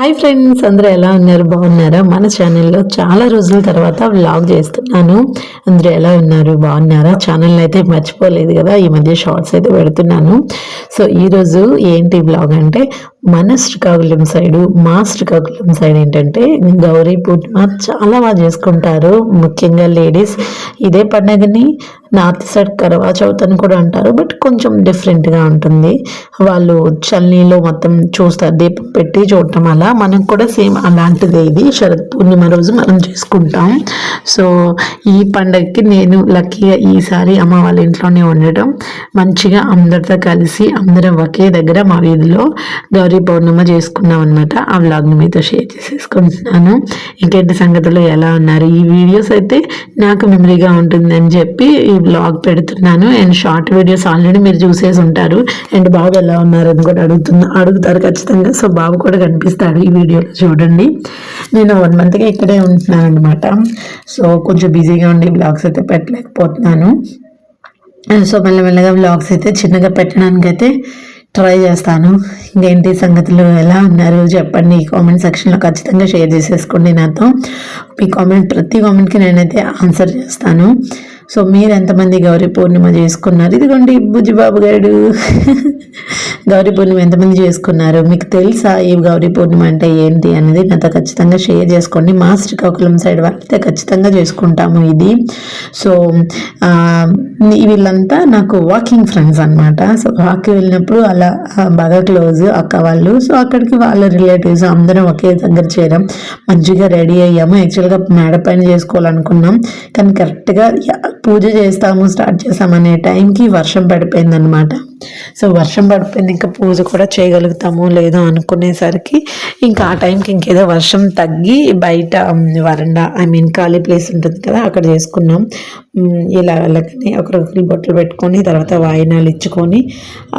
Hi friends అందరూ ఎలా ఉన్నారు? బాగున్నారా? మన ఛానల్లో చాలా రోజుల తర్వాత వ్లాగ్ చేస్తున్నాను. అందరూ ఎలా ఉన్నారు? బాగున్నారా? ఛానల్ అయితే మర్చిపోలేదు కదా ఈ మధ్య షార్ట్స్ అయితే పెడుతున్నాను. సో ఈరోజు ఏంటి వ్లాగ్ అంటే మన శ్రీకాకుళం సైడు మా శ్రీకాకుళం సైడ్ ఏంటంటే గౌరీ పూర్ణిమ చాలా బాగా చేసుకుంటారు. ముఖ్యంగా లేడీస్ ఇదే పండగని నార్త్ సైడ్ కరవా చౌత్ అని కూడా అంటారు. బట్ కొంచెం డిఫరెంట్గా ఉంటుంది. వాళ్ళు చల్నీలో మొత్తం చూస్తారు. దీపం పెట్టి చూడటం అలా. మనకు కూడా సేమ్ అలాంటిదే ఇది. శరత్ పూర్ణిమ రోజు మనం చేసుకుంటాం. సో ఈ పండగకి నేను లక్కీగా ఈసారి అమ్మ వాళ్ళ ఇంట్లోనే ఉండటం. మంచిగా అందరితో కలిసి అందరం ఒకే దగ్గర మా వీధిలో గౌరీ పౌర్ణిమ చేసుకున్నాం అనమాట ఆ వ్లాగ్ని మీతో షేర్ చేసేసుకుంటున్నాను. ఇంకేంటి సంగతులు? ఎలా ఉన్నారు? ఈ వీడియోస్ అయితే నాకు మెమరీగా ఉంటుంది అని చెప్పి ఈ బ్లాగ్ పెడుతున్నాను. అండ్ షార్ట్ వీడియోస్ ఆల్రెడీ మీరు చూసేసి ఉంటారు. అండ్ బాబు ఎలా ఉన్నారని కూడా అడుగుతున్నా అడుగుతారు ఖచ్చితంగా. సో బాబు కూడా కనిపిస్తాడు ఈ వీడియోలో చూడండి. నేను వన్ మంత్గా ఇక్కడే ఉంటున్నాను అనమాట సో కొంచెం బిజీగా ఉండి బ్లాగ్స్ అయితే పెట్టలేకపోతున్నాను. సో మెల్లమెల్లగా వ్లాగ్స్ అయితే చిన్నగా పెట్టడానికి అయితే ట్రై చేస్తాను. ఇంకేంటి సంగతులు? ఎలా ఉన్నారు? చెప్పండి. కామెంట్ సెక్షన్లో ఖచ్చితంగా షేర్ చేసేసుకోండి నాతో. మీ కామెంట్ ప్రతి కామెంట్కి నేనైతే ఆన్సర్ చేస్తాను. సో మీరు ఎంతమంది గౌరీ పూర్ణిమ చేసుకున్నారు? ఇదిగోండి బుజ్జిబాబు గారు గౌరీ పూర్ణిమ ఎంతమంది చేసుకున్నారు? మీకు తెలుసా ఈ గౌరీ పూర్ణిమ అంటే ఏంటి అనేది? నాతో ఖచ్చితంగా షేర్ చేసుకోండి. మా శ్రీకాకుళం సైడ్ వాళ్ళైతే ఖచ్చితంగా చేసుకుంటాము ఇది. సో వీళ్ళంతా నాకు వాకింగ్ ఫ్రెండ్స్ అనమాట సో వాక్కి వెళ్ళినప్పుడు అలా బాగా క్లోజ్ అక్క వాళ్ళు. సో అక్కడికి వాళ్ళ రిలేటివ్స్ అందరం ఒకే దగ్గర చేరాం. మంచిగా రెడీ అయ్యాము. యాక్చువల్గా మేడ పైన చేసుకోవాలనుకున్నాం. కానీ కరెక్ట్గా పూజ చేస్తాము స్టార్ట్ చేస్తామనే టైంకి వర్షం పడిపోయింది అనమాట సో వర్షం పడిపోయింది ఇంకా పూజ కూడా చేయగలుగుతామో లేదో అనుకునేసరికి ఇంకా ఆ టైంకి ఇంకేదో వర్షం తగ్గి బయట వరండా ఐ మీన్ ఖాళీ ప్లేస్ ఉంటుంది కదా అక్కడ చేసుకున్నాం. ఇలా వెళ్ళకని ఒకరొకరు బొట్టలు పెట్టుకొని తర్వాత వాయినాలు ఇచ్చుకొని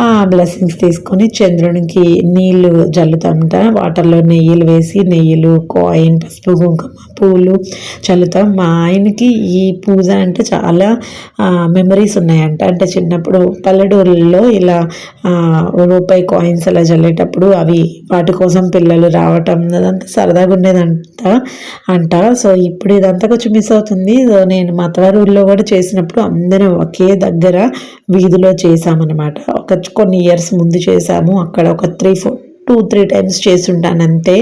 ఆ బ్లెస్సింగ్స్ తీసుకొని చంద్రునికి నీళ్ళు జల్లుతామంట. వాటర్లో నెయ్యిలు వేసి నెయ్యిలు కాయిన్ పసుపు కుంకుమ పూలు చల్లుతాం. మా ఆయనకి ఈ పూజ అంటే చాలా మెమరీస్ ఉన్నాయంట. అంటే చిన్నప్పుడు పల్లెటూరుల్లో ఇలా రూపాయి కాయిన్స్ అలా చల్లేటప్పుడు అవి వాటి కోసం పిల్లలు రావటం అదంతా సరదాగా ఉండేదంట అంట. సో ఇప్పుడు ఇదంతా కొంచెం మిస్ అవుతుంది. సో నేను మా అత్తవారి ఊళ్ళో కూడా చేసినప్పుడు అందరం ఒకే దగ్గర వీధిలో చేసామన్నమాట ఒక కొన్ని ఇయర్స్ ముందు చేసాము అక్కడ ఒక three four two three times చేస్తుంటాను అంతే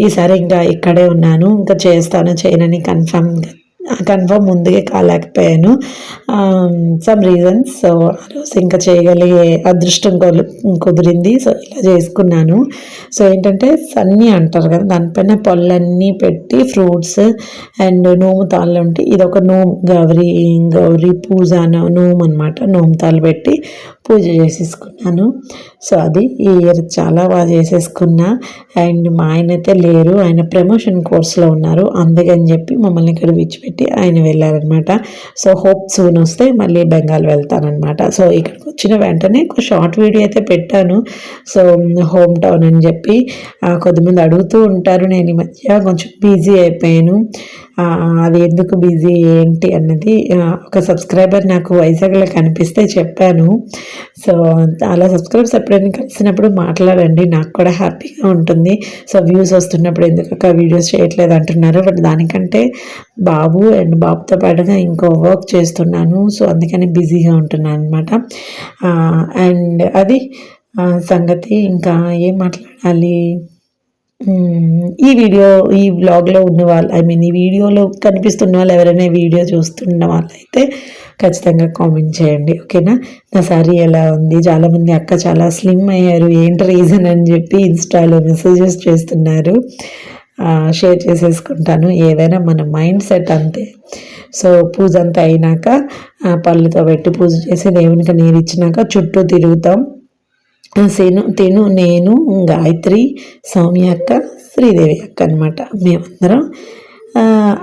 ఈసారి ఇంకా ఇక్కడే ఉన్నాను. ఇంకా చేస్తాను చేయనని కన్ఫర్మ్ కన్ఫర్మ్ ముందుగా కాలేకపోయాను. సమ్ రీజన్స్ సో ఆ రోజు ఇంకా చేయగలిగే అదృష్టం కొలు- కుదిరింది. సో ఇలా చేసుకున్నాను. సో ఏంటంటే సన్నీ అంటారు కదా దానిపైన పళ్ళన్నీ పెట్టి ఫ్రూట్స్ అండ్ నోము తాళ్ళు ఉంటాయి ఇది ఒక నోము. గౌరీ గౌరీ పూజ నోము అనమాట నోము తాళ్ళు పెట్టి పూజ చేసేసుకున్నాను. సో అది ఈ ఇయర్ చాలా బాగా చేసేసుకున్నా. అండ్ మా ఆయన అయితే లేరు. ఆయన ప్రమోషన్ కోర్స్లో ఉన్నారు. అందుకని చెప్పి మమ్మల్ని ఇక్కడ విడిచిపెట్టి ఆయన వెళ్ళారనమాట. సో హోప్ సూన్ వస్తే మళ్ళీ బెంగాల్ వెళ్తానమాట సో ఇక్కడికి వచ్చిన వెంటనే ఒక షార్ట్ వీడియో అయితే పెట్టాను. సో హోమ్ టౌన్ అని చెప్పి ఆ, కొద్దిమంది అడుగుతూ ఉంటారు. నేను ఈ మధ్య కొంచెం బిజీ అయిపోయాను. అది ఎందుకు బిజీ ఏంటి అన్నది ఒక సబ్స్క్రైబర్ నాకు వైజాగ్లో కనిపిస్తే చెప్పాను. సో అలా సబ్స్క్రైబర్స్ ఎప్పుడైనా కలిసినప్పుడు మాట్లాడండి నాకు కూడా హ్యాపీగా ఉంటుంది. సో వ్యూస్ వస్తున్నప్పుడు ఎందుకు వీడియోస్ చేయట్లేదు అంటున్నారు. బట్ దానికంటే బాబు అండ్ బాబుతో పాటుగా ఇంకో వర్క్ చేస్తున్నాను. సో అందుకని బిజీగా ఉంటున్నాను అనమాట అండ్ అది సంగతి ఇంకా ఏం మాట్లాడాలి? ఈ వీడియో ఈ బ్లాగ్లో ఉన్న వాళ్ళు ఐ మీన్ ఈ వీడియోలో కనిపిస్తున్న వాళ్ళు ఎవరైనా వీడియో చూస్తున్న వాళ్ళైతే ఖచ్చితంగా కామెంట్ చేయండి ఓకేనా నా? సారీ ఎలా ఉంది? చాలామంది అక్క చాలా స్లిమ్ అయ్యారు ఏంటి రీజన్ అని చెప్పి ఇన్స్టాలో మెసేజెస్ చేస్తున్నారు. షేర్ చేసేసుకుంటాను. ఏదైనా మన మైండ్ సెట్ అంతే. సో పూజ అంతా అయినాక పళ్ళుతో పెట్టి పూజ చేసి దేవునికి నీరు ఇచ్చినాక చుట్టూ తిరుగుతాం. సేను తిను నేను గాయత్రి సౌమ్య అక్క శ్రీదేవి అక్క అనమాట మేమందరం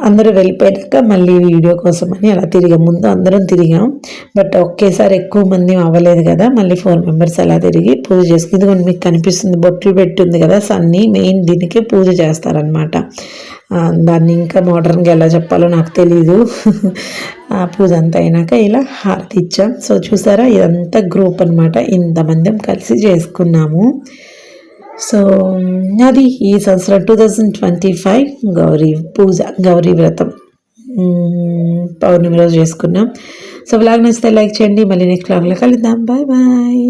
అందరూ వెళ్ళిపోయాక మళ్ళీ వీడియో కోసం అని అలా తిరిగాం. ముందు అందరం తిరిగాం. బట్ ఒకేసారి ఎక్కువ మంది అవ్వలేదు కదా. మళ్ళీ ఫోర్ మెంబర్స్ అలా తిరిగి పూజ చేసుకుని ఇదిగోండి మీకు కనిపిస్తుంది బొట్లు పెట్టింది కదా సన్నీ మెయిన్ దీనికి పూజ చేస్తారనమాట దాన్ని ఇంకా మోడర్న్గా ఎలా చెప్పాలో నాకు తెలీదు. ఆ పూజ అంతా అయినాక ఇలా హారతి ఇచ్చాం. సో చూసారా ఇదంతా గ్రూప్ అనమాట ఇంతమంది కలిసి చేసుకున్నాము. సో అది ఈ సంవత్సరం two thousand twenty five Gauri పూజ గౌరీ వ్రతం. పౌర్ణమి రోజు చేసుకున్నాం. సో బ్లాగ్ నచ్చితే లైక్ చేయండి. మళ్ళీ నెక్స్ట్ బ్లాగ్లో కలుద్దాం. Bye bye